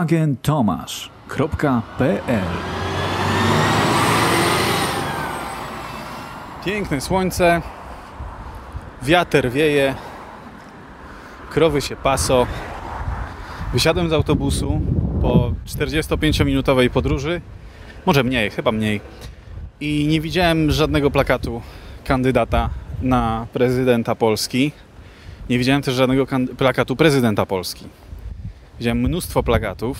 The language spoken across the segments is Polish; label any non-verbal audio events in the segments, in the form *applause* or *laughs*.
agenttomasz.pl Piękne słońce, wiater wieje, krowy się paso. Wysiadłem z autobusu po 45-minutowej podróży, może mniej, chyba mniej, i nie widziałem żadnego plakatu kandydata na prezydenta Polski. Nie widziałem też żadnego plakatu prezydenta Polski. Widziałem mnóstwo plakatów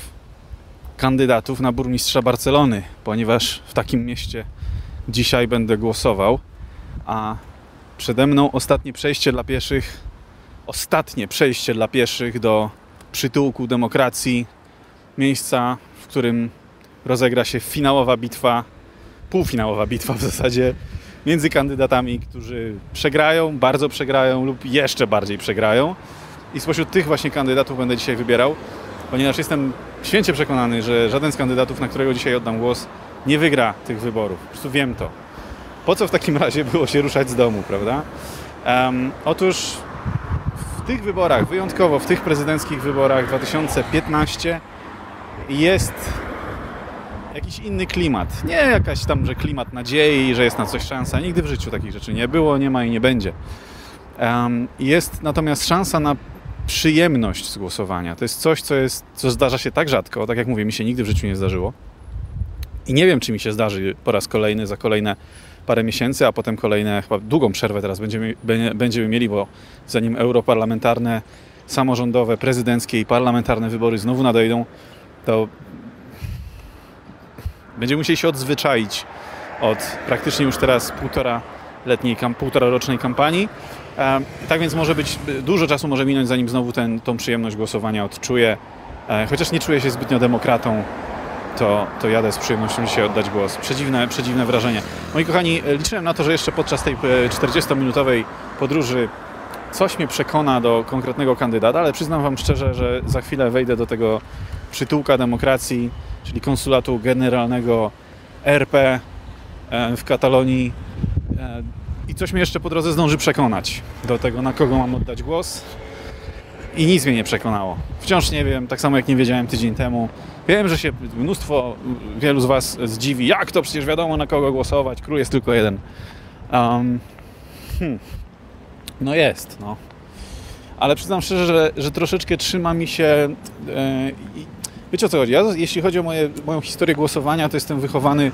kandydatów na burmistrza Barcelony, ponieważ w takim mieście dzisiaj będę głosował, a przede mną ostatnie przejście dla pieszych, ostatnie przejście dla pieszych do przytułku demokracji, miejsca, w którym rozegra się finałowa bitwa, półfinałowa bitwa w zasadzie między kandydatami, którzy przegrają, bardzo przegrają lub jeszcze bardziej przegrają. I spośród tych właśnie kandydatów będę dzisiaj wybierał, ponieważ jestem święcie przekonany, że żaden z kandydatów, na którego dzisiaj oddam głos, nie wygra tych wyborów. Po prostu wiem to. Po co w takim *laughs* razie było się ruszać z domu, prawda? Um, otóż w tych wyborach, wyjątkowo w tych prezydenckich wyborach 2015 jest jakiś inny klimat. Nie jakaś tam, że klimat nadziei, że jest na coś szansa. Nigdy w życiu takich rzeczy nie było, nie ma i nie będzie. Um, jest natomiast szansa na przyjemność z głosowania. To jest coś, co, jest, co zdarza się tak rzadko, tak jak mówię, mi się nigdy w życiu nie zdarzyło. I nie wiem, czy mi się zdarzy po raz kolejny za kolejne parę miesięcy, a potem kolejne, chyba długą przerwę teraz będziemy, będziemy mieli, bo zanim europarlamentarne, samorządowe, prezydenckie i parlamentarne wybory znowu nadejdą, to będziemy musieli się odzwyczaić od praktycznie już teraz półtora letniej, półtora rocznej kampanii. Tak więc może być, dużo czasu może minąć, zanim znowu ten, tą przyjemność głosowania odczuję. Chociaż nie czuję się zbytnio demokratą, to, to jadę z przyjemnością dzisiaj oddać głos. Przedziwne, przedziwne wrażenie. Moi kochani, liczyłem na to, że jeszcze podczas tej 40-minutowej podróży coś mnie przekona do konkretnego kandydata, ale przyznam Wam szczerze, że za chwilę wejdę do tego przytułka demokracji, czyli konsulatu generalnego RP w Katalonii i coś mnie jeszcze po drodze zdąży przekonać do tego, na kogo mam oddać głos. I nic mnie nie przekonało. Wciąż nie wiem, tak samo jak nie wiedziałem tydzień temu. Wiem, że się mnóstwo, wielu z Was zdziwi, jak to przecież wiadomo na kogo głosować, król jest tylko jeden. Um, hmm. No jest, no. Ale przyznam szczerze, że, że troszeczkę trzyma mi się... E, wiecie o co chodzi? Ja, jeśli chodzi o moje, moją historię głosowania, to jestem wychowany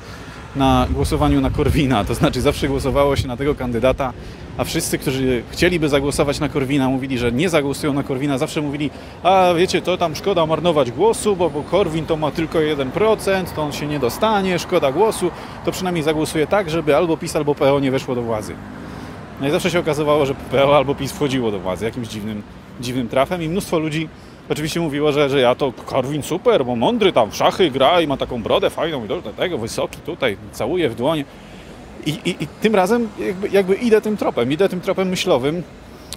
na głosowaniu na Korwina, to znaczy zawsze głosowało się na tego kandydata, a wszyscy, którzy chcieliby zagłosować na Korwina, mówili, że nie zagłosują na Korwina, zawsze mówili, a wiecie, to tam szkoda marnować głosu, bo, bo Korwin to ma tylko 1%, to on się nie dostanie, szkoda głosu, to przynajmniej zagłosuje tak, żeby albo PiS, albo PO nie weszło do władzy. No i zawsze się okazywało, że PO albo PiS wchodziło do władzy jakimś dziwnym, dziwnym trafem i mnóstwo ludzi oczywiście mówiło, że, że ja to Korwin super, bo mądry tam w szachy gra i ma taką brodę fajną i do tego, wysoki tutaj, całuje w dłonie. I, i, i tym razem jakby, jakby, idę tym tropem, idę tym tropem myślowym.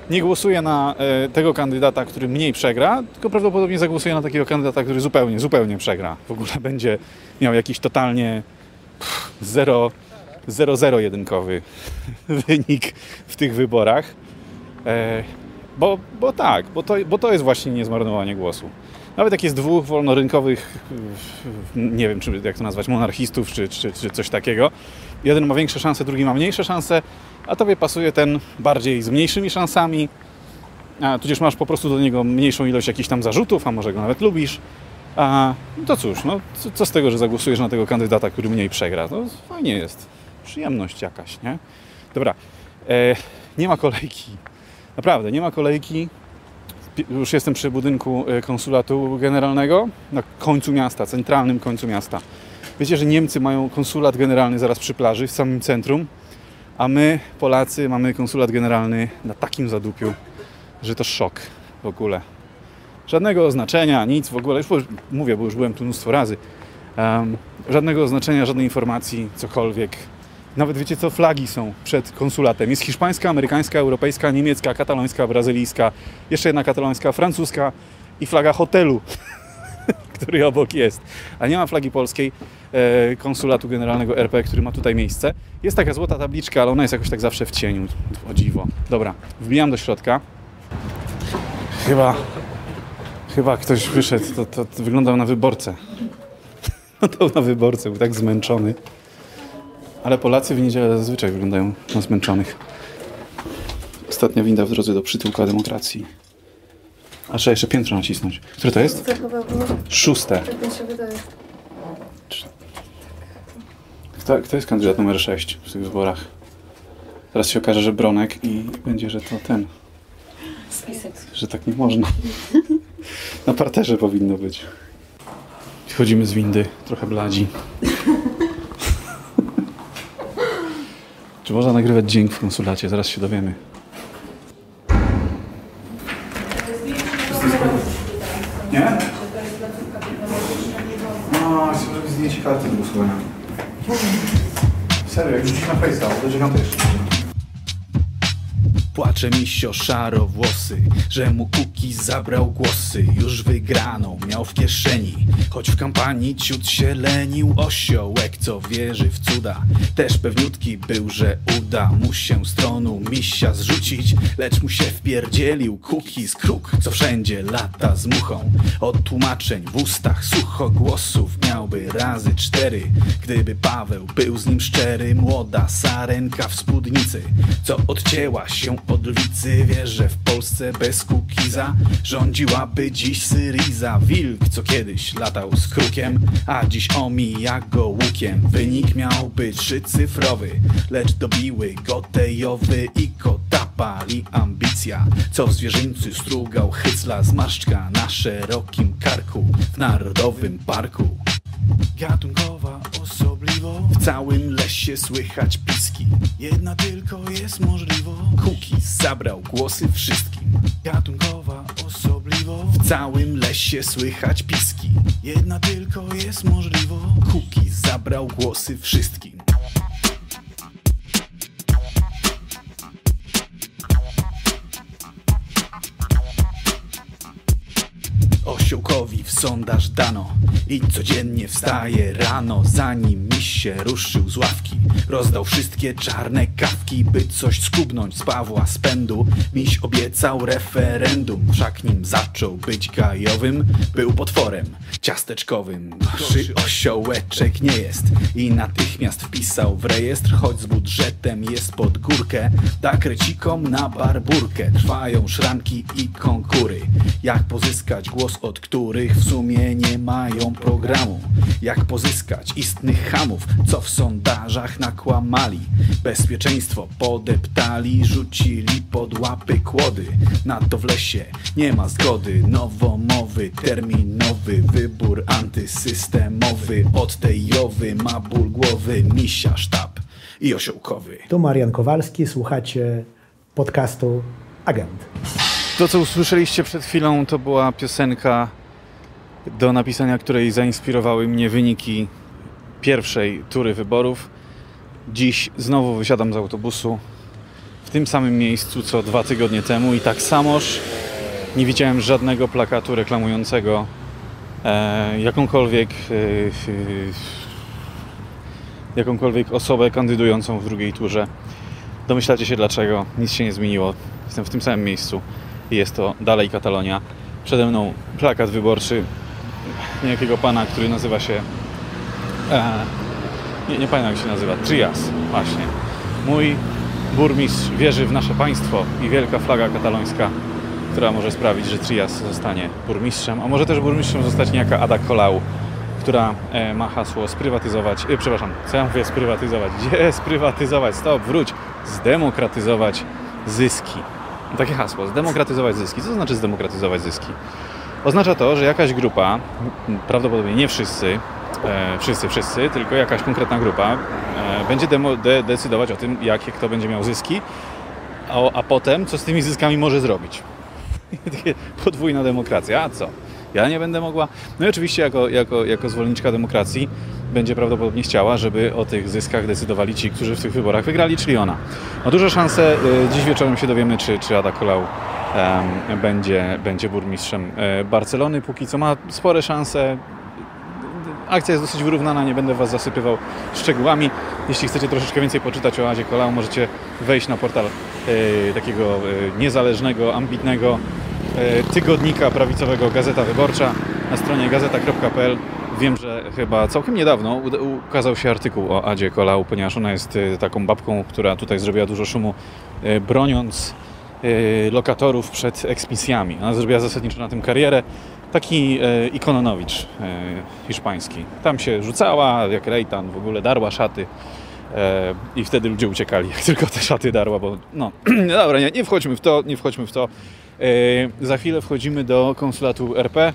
Nie głosuję na e, tego kandydata, który mniej przegra, tylko prawdopodobnie zagłosuję na takiego kandydata, który zupełnie, zupełnie przegra. W ogóle *laughs* będzie miał jakiś totalnie pff, zero, zero, zero jedynkowy *laughs* wynik w tych wyborach. E, bo, bo tak, bo to, bo to jest właśnie niezmarnowanie głosu. Nawet jak jest dwóch wolnorynkowych, nie wiem, czy jak to nazwać, monarchistów, czy, czy, czy coś takiego, jeden ma większe szanse, drugi ma mniejsze szanse, a tobie pasuje ten bardziej z mniejszymi szansami, a tudzież masz po prostu do niego mniejszą ilość jakichś tam zarzutów, a może go nawet lubisz. A, to cóż, no, co, co z tego, że zagłosujesz na tego kandydata, który mniej przegra? No fajnie jest. Przyjemność jakaś, nie? Dobra, e, nie ma kolejki. Naprawdę, nie ma kolejki. Już jestem przy budynku konsulatu generalnego na końcu miasta, centralnym końcu miasta. Wiecie, że Niemcy mają konsulat generalny zaraz przy plaży, w samym centrum, a my, Polacy, mamy konsulat generalny na takim zadupiu, że to szok w ogóle. Żadnego oznaczenia, nic w ogóle. Już mówię, bo już byłem tu mnóstwo razy. Um, żadnego oznaczenia, żadnej informacji, cokolwiek. Nawet wiecie co, flagi są przed konsulatem. Jest hiszpańska, amerykańska, europejska, niemiecka, katalońska, brazylijska, jeszcze jedna katalońska, francuska i flaga hotelu, *laughs* który obok jest. A nie ma flagi polskiej e, konsulatu generalnego RP, który ma tutaj miejsce. Jest taka złota tabliczka, ale ona jest jakoś tak zawsze w cieniu. O dziwo. Dobra, wbijam do środka. Chyba Chyba ktoś wyszedł, to, to, to wyglądał na wyborcę. *laughs* Wyglądał na wyborcę, był tak zmęczony. Ale Polacy w niedzielę zazwyczaj wyglądają na zmęczonych. Ostatnia winda w drodze do przytułka demokracji. A trzeba jeszcze piętro nacisnąć. Które to jest? Szóste. tak. Kto, kto jest kandydat numer 6 w tych wyborach? Teraz się okaże, że Bronek i będzie, że to ten. Spisek. Że tak nie można. Na parterze powinno być. Wchodzimy z windy, trochę bladzi. Czy można nagrywać dźwięk w konsulacie? Zaraz się dowiemy. Nie? No, chcę zrobić zdjęcie karty do głosowania. Serio, jak rzucić na Face'a, do dziewiątej jeszcze. Płacze misio szaro włosy, że mu Kuki zabrał głosy. Już wygraną miał w kieszeni, choć w kampanii ciut się lenił. Osiołek, co wierzy w cuda, też pewniutki był, że uda mu się stronu misia zrzucić. Lecz mu się wpierdzielił Kuki z kruk, co wszędzie lata z muchą. Od tłumaczeń w ustach suchogłosów miałby razy cztery. Gdyby Paweł był z nim szczery, młoda sarenka w spódnicy, co odcięła się od lwicy, wie, że w Polsce bez Kukiza rządziłaby dziś Syriza. Wilk, co kiedyś latał z krukiem, a dziś omija go łukiem. Wynik miałby trzycyfrowy, lecz dobiły go tejowy i kota pali ambicja, co w zwierzyńcy strugał hycla zmarszczka na szerokim karku w Narodowym Parku. Gatunkowa osobliwość W całym lesie słychać piski. Jedna tylko jest możliwa Kuki zabrał głosy wszystkim. Gatunkowa osobliwość W całym lesie słychać piski. Jedna tylko jest możliwa Kuki zabrał głosy wszystkim Osiołkowi w sondaż dano i codziennie wstaje rano, zanim miś się ruszył z ławki. Rozdał wszystkie czarne kawki, by coś skubnąć z Pawła spędu. Miś obiecał referendum, wszak nim zaczął być gajowym, był potworem ciasteczkowym. Gorszy osiołeczek nie jest i natychmiast wpisał w rejestr, choć z budżetem jest pod górkę. Da krecikom na barburkę, trwają szranki i konkury. Jak pozyskać głos, od których w sumie nie mają programu? Jak pozyskać istnych hamów, co w sondażach nakłamali? Bezpieczeństwo podeptali, rzucili pod łapy kłody. Na to w lesie nie ma zgody. Nowomowy, terminowy wybór antysystemowy. Od tej jowy ma ból głowy, misia sztab i osiołkowy. Tu Marian Kowalski, słuchacie podcastu Agent. To, co usłyszeliście przed chwilą, to była piosenka, do napisania której zainspirowały mnie wyniki pierwszej tury wyborów. Dziś znowu wysiadam z autobusu w tym samym miejscu co dwa tygodnie temu i tak samoż nie widziałem żadnego plakatu reklamującego e, jakąkolwiek e, e, jakąkolwiek osobę kandydującą w drugiej turze. Domyślacie się dlaczego, nic się nie zmieniło. Jestem w tym samym miejscu jest to dalej Katalonia. Przede mną plakat wyborczy niejakiego pana, który nazywa się. E, nie, nie pamiętam jak się nazywa. Trias, właśnie. Mój burmistrz wierzy w nasze państwo i wielka flaga katalońska, która może sprawić, że Trias zostanie burmistrzem, a może też burmistrzem zostać niejaka Ada Colau, która e, ma hasło sprywatyzować, e, przepraszam, co ja mówię sprywatyzować? *laughs* Gdzie sprywatyzować? Stop, wróć! Zdemokratyzować zyski. Takie hasło, zdemokratyzować zyski. Co to znaczy zdemokratyzować zyski? Oznacza to, że jakaś grupa, prawdopodobnie nie wszyscy, e, wszyscy, wszyscy, tylko jakaś konkretna grupa e, będzie demo, de, decydować o tym, jakie kto będzie miał zyski, a, a potem co z tymi zyskami może zrobić. *laughs* Podwójna demokracja. A co? Ja nie będę mogła. No i oczywiście, jako, jako, jako zwolenniczka demokracji, będzie prawdopodobnie chciała, żeby o tych zyskach decydowali ci, którzy w tych wyborach wygrali, czyli ona. Ma duże szanse. y, Dziś wieczorem się dowiemy, czy, czy Ada Colau em, będzie, będzie burmistrzem e, Barcelony. Póki co ma spore szanse. Akcja jest dosyć wyrównana, nie będę Was zasypywał szczegółami. Jeśli chcecie troszeczkę więcej poczytać o Adzie Colau, możecie wejść na portal e, takiego e, niezależnego, ambitnego tygodnika prawicowego Gazeta Wyborcza na stronie gazeta.pl. Wiem, że chyba całkiem niedawno ukazał się artykuł o Adzie Kolau, ponieważ ona jest e, taką babką, która tutaj zrobiła dużo szumu, e, broniąc e, lokatorów przed eksmisjami. Ona zrobiła zasadniczo na tym karierę. Taki e, ikononowicz e, hiszpański. Tam się rzucała jak rejtan, w ogóle darła szaty. E, I wtedy ludzie uciekali, jak tylko te szaty darła, bo no, *clears throat* dobra, nie, nie wchodźmy w to, nie wchodźmy w to. E, za chwilę wchodzimy do konsulatu RP.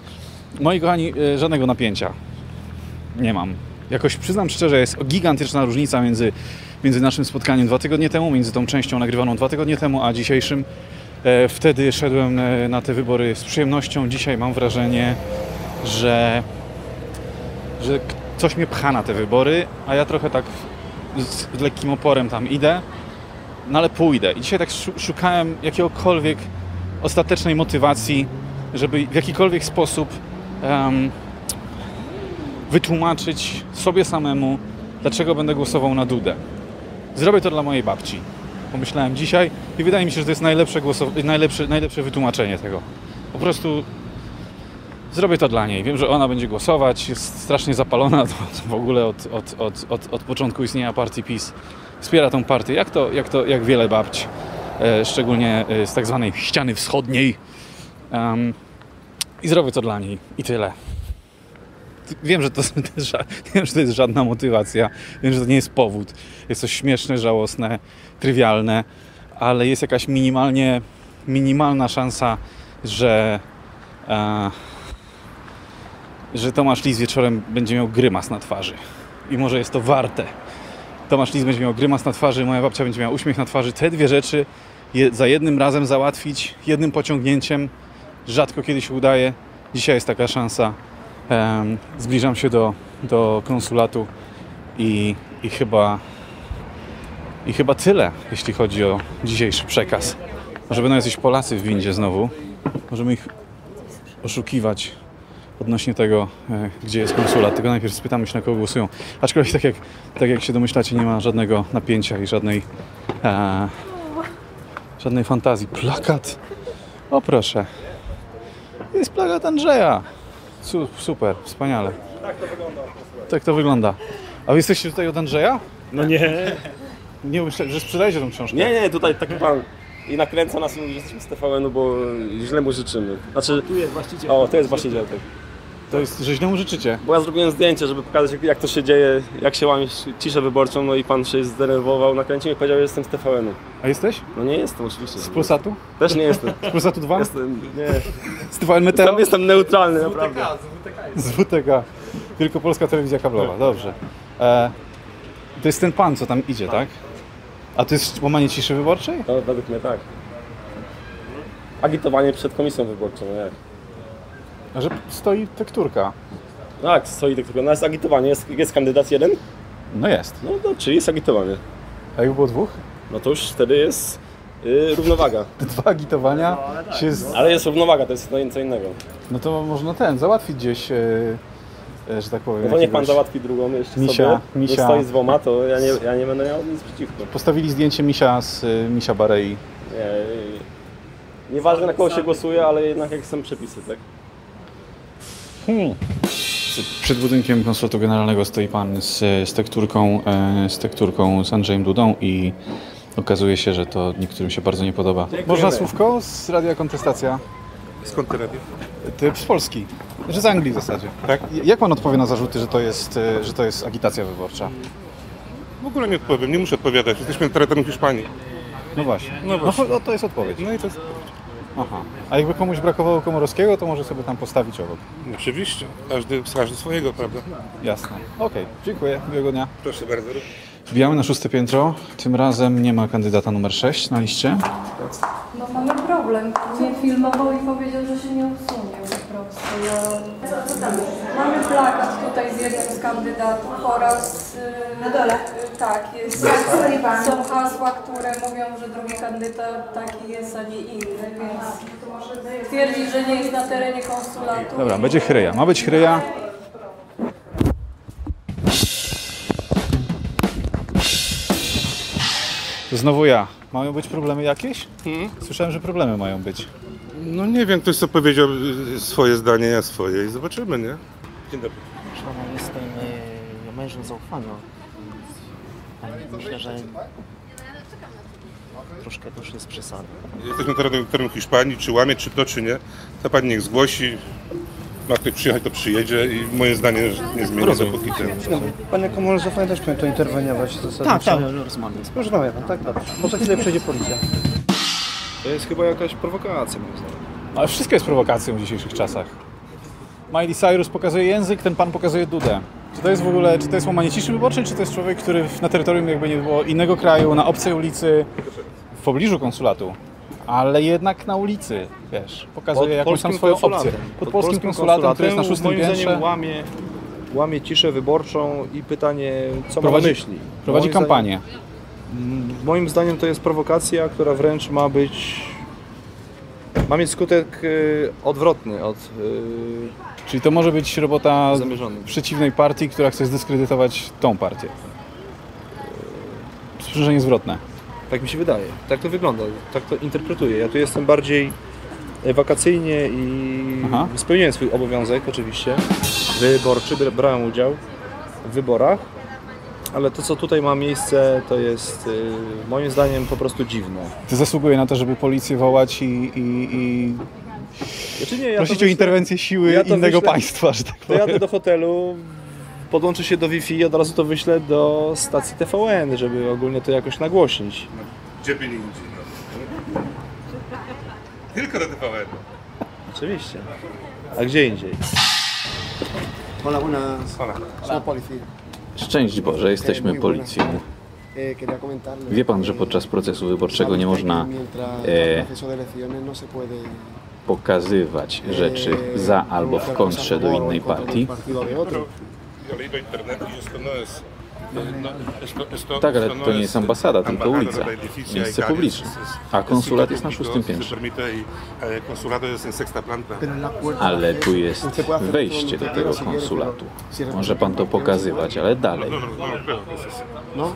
Moi kochani, e, żadnego napięcia nie mam. Jakoś przyznam szczerze, jest gigantyczna różnica między, między naszym spotkaniem dwa tygodnie temu, między tą częścią nagrywaną dwa tygodnie temu, a dzisiejszym. E, Wtedy szedłem na te wybory z przyjemnością. Dzisiaj mam wrażenie, że, że coś mnie pcha na te wybory, a ja trochę tak z lekkim oporem tam idę, no ale pójdę. I dzisiaj tak szu- szukałem jakiegokolwiek ostatecznej motywacji, żeby w jakikolwiek sposób em, wytłumaczyć sobie samemu, dlaczego będę głosował na Dudę. Zrobię to dla mojej babci. Pomyślałem dzisiaj i wydaje mi się, że to jest najlepsze, głosow- najlepsze, najlepsze wytłumaczenie tego. Po prostu zrobię to dla niej. Wiem, że ona będzie głosować, jest strasznie zapalona *laughs* w ogóle od, od, od, od, od początku istnienia partii PiS. Wspiera tą partię, jak to, jak to, jak wiele babci, szczególnie e, z tak zwanej ściany wschodniej. Em, I zrobię to dla niej. I tyle. Wiem, że to, *laughs* wiem, że to jest żadna motywacja. Wiem, że to nie jest powód. Jest to śmieszne, żałosne, trywialne, ale jest jakaś minimalnie, minimalna szansa, że, e, że Tomasz Lis wieczorem będzie miał grymas na twarzy. I może jest to warte. Tomasz Lis będzie miał grymas na twarzy, moja babcia będzie miała uśmiech na twarzy. Te dwie rzeczy je, za jednym razem załatwić, jednym pociągnięciem. Rzadko kiedy się udaje. Dzisiaj jest taka szansa. Zbliżam się do, do konsulatu i, i chyba i chyba tyle, jeśli chodzi o dzisiejszy przekaz. Może będą jacyś Polacy w windzie znowu. Możemy ich oszukiwać odnośnie tego, e, gdzie jest konsulat. Tylko najpierw spytamy się, na kogo głosują. Aczkolwiek, tak jak, tak jak się domyślacie, nie ma żadnego napięcia i żadnej, e, żadnej fantazji. Plakat! O proszę. Jest plakat Andrzeja. Su, super, wspaniale. Tak to wygląda. Tak to wygląda. A wy jesteście tutaj od Andrzeja? No nie. Nie myślę, że sprzedajecie tą książkę. Nie, nie, tutaj taki pan i nakręca nas i mówi, że jesteśmy z TVN-u, bo źle mu życzymy. Znaczy, tu jest właściciel. O, to jest właściciel. Tak. To jest, że źle mu życzycie. Bo ja zrobiłem zdjęcie, żeby pokazać jak, jak to się dzieje, jak się łamie ciszę wyborczą, no i pan się zdenerwował, nakręcił i powiedział, że jestem z TVN-u. A jesteś? No nie jestem oczywiście. Z Polsatu? Też nie jestem. *laughs* Z Polsatu 2? Jestem, nie. Z TVN Meteo? Tam jestem neutralny, naprawdę. Z WTK. Wielkopolska Telewizja Kablowa, dobrze. E, to jest ten pan, co tam idzie, tak? A to jest łamanie ciszy wyborczej? No, według mnie tak. Agitowanie przed komisją wyborczą, no jak? A że stoi tekturka. Tak, stoi tylko, no jest agitowanie, jest, jest kandydat jeden, No jest. no to czyli jest agitowanie. A jakby było dwóch? No to już wtedy jest yy, równowaga. *laughs* Dwa agitowania się z... Ale jest równowaga, to jest no, co innego. No to można ten, załatwić gdzieś, e, że tak powiem. No to niech pan załatwi drugą jeszcze Misia, sobie. misia. Stoi z dwoma, to ja nie, ja nie będę miał nic przeciwko. Postawili zdjęcie misia z e, misia Barei. Nie, yy, nieważne na kogo się głosuje, ale jednak jak są przepisy, tak? Przed budynkiem konsulatu generalnego stoi pan z, z, tekturką, e, z tekturką z Andrzejem Dudą i okazuje się, że to niektórym się bardzo nie podoba. Można słówko z Radia Kontestacja? Skąd ty radio? Ty z Polski, że z Anglii w zasadzie. Tak? Jak pan odpowie na zarzuty, że to jest, e, że to jest agitacja wyborcza? W ogóle nie odpowiem, nie muszę odpowiadać. Jesteśmy na terytorium Hiszpanii. No właśnie. No właśnie. No, to jest odpowiedź. No i to jest... Aha. A jakby komuś brakowało Komorowskiego, to może sobie tam postawić obok. Oczywiście, każdy, każdy swojego, prawda? Jasne. Okej, dziękuję. Miłego dnia. Proszę bardzo. Wbijamy na szóste piętro. Tym razem nie ma kandydata numer 6 na liście. No mamy problem. Nie filmował i powiedział, że się nie usunie Mamy plakat tutaj z jednym z kandydatów oraz... Na dole? Tak, jest. Są hasła, które mówią, że drugi kandydat taki jest, a nie inny, więc twierdzi, że nie jest na terenie konsulatu. Dobra, będzie chryja. Ma być chryja. Znowu ja. Mają być problemy jakieś? Słyszałem, że problemy mają być. No nie wiem, ktoś co powiedział y, swoje zdanie, ja swoje i zobaczymy, nie? Dzień dobry. Pana, jestem e, mężem zaufania. Myślę, że troszkę to już jest przesada. Jesteśmy terenem, terenem Hiszpanii, czy łamie, czy to, czy nie. To pani niech zgłosi. Ma ktoś przyjechać, to przyjedzie i moje zdanie nie zmienia dopóki ten. Pan jako mąż zaufania też powinien to interweniować zasadniczo. Tak, tak, rozmawiam. Rozmawia pan, tak, dobrze. Bo za chwilę przyjdzie policja. To jest chyba jakaś prowokacja, moim zdaniem. Ale wszystko jest prowokacją w dzisiejszych czasach. Miley Cyrus pokazuje język, ten pan pokazuje dudę. Czy to jest w ogóle, czy to jest łamanie ciszy wyborczej, czy to jest człowiek, który na terytorium jakby nie było innego kraju, na obcej ulicy, w pobliżu konsulatu, ale jednak na ulicy, wiesz, pokazuje jakąś tam swoją opcję. Pod, polskim konsulatem, który jest na szóstym moim piętrze, zdaniem łamie, łamie ciszę wyborczą i pytanie, co Prowadzi- ma myśli. prowadzi Moim kampanię. Zdaniem, moim zdaniem to jest prowokacja, która wręcz ma być... Ma mieć skutek y, odwrotny od y, Czyli to może być robota zamierzonych. przeciwnej partii, która chce zdyskredytować tą partię. Sprzężenie zwrotne. Tak mi się wydaje. Tak to wygląda. Tak to interpretuję. Ja tu jestem bardziej wakacyjnie i Aha. spełniłem swój obowiązek oczywiście wyborczy. Bra- Brałem udział w wyborach. Ale to, co tutaj ma miejsce, to jest y, moim zdaniem po prostu dziwne. To zasługuje na to, żeby policję wołać i, i, i Znaczy nie, ja prosić to o interwencję siły ja to innego wyślę- państwa, że tak To powiem. jadę do hotelu, podłączę się do Wi-Fi i od razu to wyślę do stacji TVN, żeby ogólnie to jakoś nagłośnić. Gdzie byli indziej? No. Tylko do TVN. Oczywiście. A gdzie indziej? Hola, buenas. Hola. Somos policía. Szczęść Boże, jesteśmy policją. Wie pan, że podczas procesu wyborczego nie można e, pokazywać rzeczy za albo w kontrze do innej partii. Tak, ale to nie es jest ambasada, tylko ulica, miejsce publiczne. A konsulat jest na szóstym piętrze. puertas Ale tu jest wejście do tego konsulatu. Może pan to pokazywać, ale dalej. No, no, no, no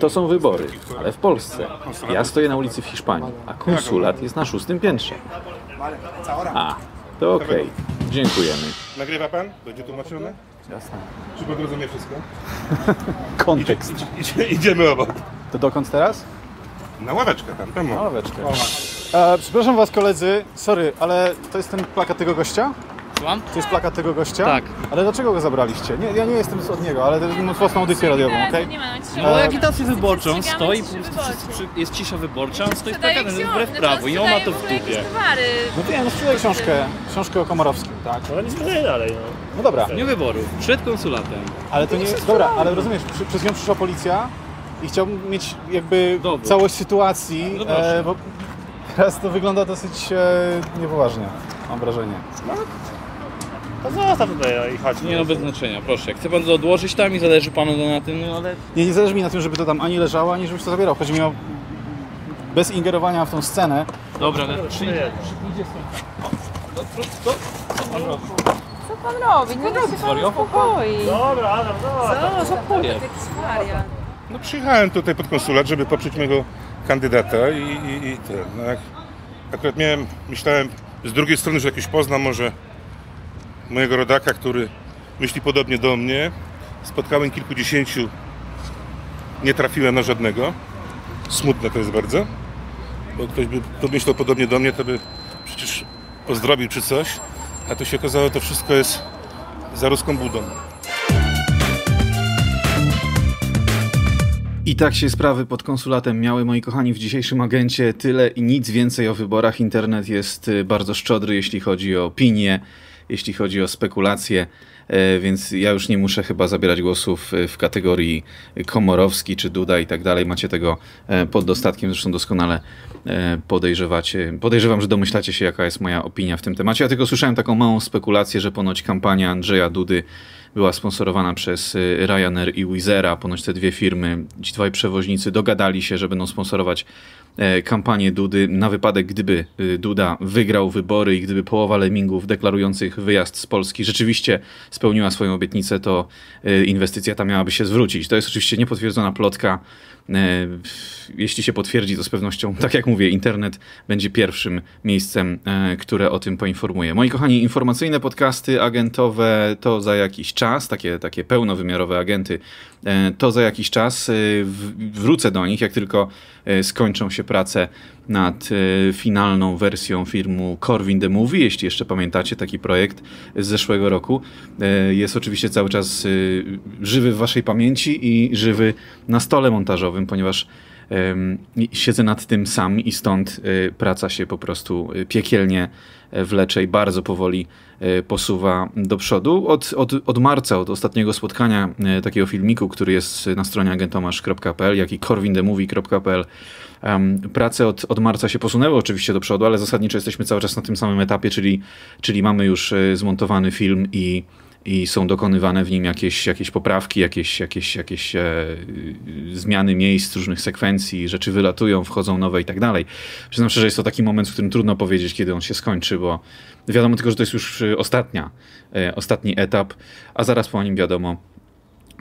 To są wybory, ale w Polsce. Ja stoję na ulicy w Hiszpanii, a konsulat jest na szóstym piętrze. A, to okej. Dziękujemy. Nagrywa pan? Będzie tłumaczone? Jasne. Czy pan rozumie wszystko? *laughs* Kontekst. Idzie, idziemy obok. To dokąd teraz? Na ławeczkę tam, tam. Na ławeczkę. E, przepraszam was koledzy, sorry, ale to jest ten plakat tego gościa? Słucham? To jest plakat tego gościa? Tak. Ale dlaczego go zabraliście? Nie, ja nie jestem od niego, ale mam własną audycję radiową, okej? Bo E, agitację wyborczą Przestrzegamy stoi, ciszy przy, wyborczej. przy, jest cisza wyborcza, on stoi plakatem, wbrew prawu i on ma to w dupie. No wiem, no sprzedaję książkę, książkę o Komorowskim, tak? Ale nie sprzedaje dalej, no. No dobra, Nie wyborów, przed konsulatem. ale to nie jest... Dobra, ale rozumiesz, przy, przez nią przyszła policja i chciałbym mieć jakby Dowód. całość sytuacji, No e, bo teraz to wygląda dosyć e, niepoważnie, mam wrażenie. To zostaw tutaj i chodź. Nie no, bez znaczenia, proszę. Chce pan to odłożyć tam i zależy panu na tym, no ale... Nie, nie zależy mi na tym, żeby to tam ani leżało, ani żebyś to zabierał. Chodzi mi o bez ingerowania w tą scenę. Dobra, ale przyjdzie. Co pan robi? Nie się pan uspokoi. Dobra, Adam, dobra. Co za pojeb? Jakiś wariat. No przyjechałem tutaj pod konsulat, żeby poprzeć mojego kandydata i, i, i ten, no jak akurat miałem, myślałem z drugiej strony, że jakiś poznam może mojego rodaka, który myśli podobnie do mnie. Spotkałem kilkudziesięciu, nie trafiłem na żadnego. Smutne to jest bardzo, bo ktoś by pomyślał podobnie do mnie, to by przecież pozdrowił czy coś, a to się okazało, to wszystko jest za ruską budą. I tak się sprawy pod konsulatem miały, moi kochani, w dzisiejszym agencie. Tyle i nic więcej o wyborach. Internet jest y, bardzo szczodry, jeśli chodzi o opinie, jeśli chodzi o spekulacje, e, więc ja już nie muszę chyba zabierać głosów y, w kategorii Komorowski czy Duda i tak dalej. Macie tego e, pod dostatkiem, zresztą doskonale e, podejrzewacie. Podejrzewam, że domyślacie się, jaka jest moja opinia w tym temacie. Ja tylko słyszałem taką małą spekulację, że ponoć kampania Andrzeja Dudy była sponsorowana przez Ryanair i Wizera. Ponoć te dwie firmy, ci dwaj przewoźnicy dogadali się, że będą sponsorować e, kampanię Dudy na wypadek, gdyby e, Duda wygrał wybory i gdyby połowa lemmingów deklarujących wyjazd z Polski rzeczywiście spełniła swoją obietnicę, to e, inwestycja ta miałaby się zwrócić. To jest oczywiście niepotwierdzona plotka. E, Jeśli się potwierdzi, to z pewnością, tak jak mówię, internet będzie pierwszym miejscem, e, które o tym poinformuje. Moi kochani, informacyjne podcasty agentowe to za jakiś czas, takie, takie pełnowymiarowe agenty, e, to za jakiś czas. e, Wrócę do nich, jak tylko e, skończą się prace nad e, finalną wersją filmu Corwin the Movie, jeśli jeszcze pamiętacie taki projekt z zeszłego roku. E, Jest oczywiście cały czas e, żywy w waszej pamięci i żywy na stole montażowym, ponieważ siedzę nad tym sam i stąd e, praca się po prostu e, piekielnie e, wlecze i bardzo powoli e, posuwa do przodu. Od, od, od marca, od ostatniego spotkania e, takiego filmiku, który jest na stronie agentomasz.pl, jak i corwinthemovie.pl, em, prace od, od marca się posunęły oczywiście do przodu, ale zasadniczo jesteśmy cały czas na tym samym etapie, czyli, czyli mamy już zmontowany film i i są dokonywane w nim jakieś, jakieś poprawki, jakieś, jakieś, jakieś e, zmiany miejsc, różnych sekwencji, rzeczy wylatują, wchodzą nowe i tak dalej. Przyznam szczerze, jest to taki moment, w którym trudno powiedzieć, kiedy on się skończy, bo wiadomo tylko, że to jest już e, ostatnia, e, ostatni etap, a zaraz po nim wiadomo,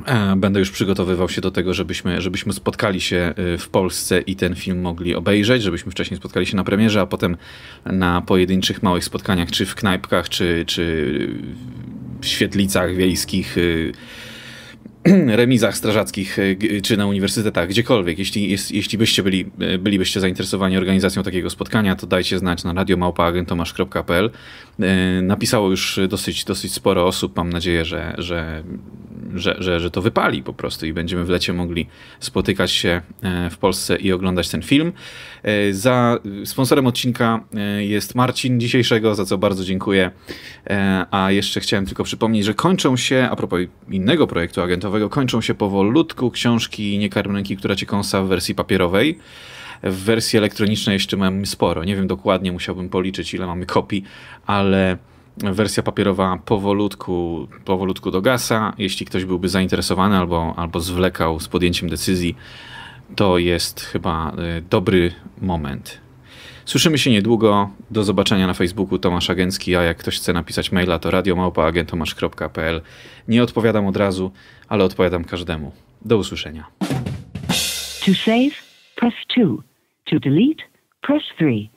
e, Będę już przygotowywał się do tego, żebyśmy, żebyśmy spotkali się e, w Polsce i ten film mogli obejrzeć, żebyśmy wcześniej spotkali się na premierze, a potem na pojedynczych małych spotkaniach, czy w knajpkach, czy, czy świetlicach wiejskich, y, *clears throat* remizach strażackich, y, czy na uniwersytetach, gdziekolwiek. Jeśli, jest, jeśli byście byli, y, bylibyście zainteresowani organizacją takiego spotkania, to dajcie znać na radiomałpaagentomasz.pl. Y, Napisało już dosyć, dosyć sporo osób. Mam nadzieję, że, że, że, że, że to wypali po prostu i będziemy w lecie mogli spotykać się e, w Polsce i oglądać ten film. E, Za sponsorem odcinka e, jest Marcin dzisiejszego, za co bardzo dziękuję. A jeszcze chciałem tylko przypomnieć, że kończą się, a propos innego projektu agentowego, kończą się powolutku książki Nie karm ręki, która cię kąsa w wersji papierowej. W wersji elektronicznej jeszcze mamy sporo. Nie wiem dokładnie, musiałbym policzyć, ile mamy kopii, ale wersja papierowa powolutku, powolutku dogasa. Jeśli ktoś byłby zainteresowany albo, albo zwlekał z podjęciem decyzji, to jest chyba y, dobry moment. Słyszymy się niedługo. Do zobaczenia na Facebooku Tomasz Agencki, a jak ktoś chce napisać maila, to radiomałpaagentomasz.pl. Nie odpowiadam od razu, ale odpowiadam każdemu. Do usłyszenia. To save, press 2. To delete, press 3.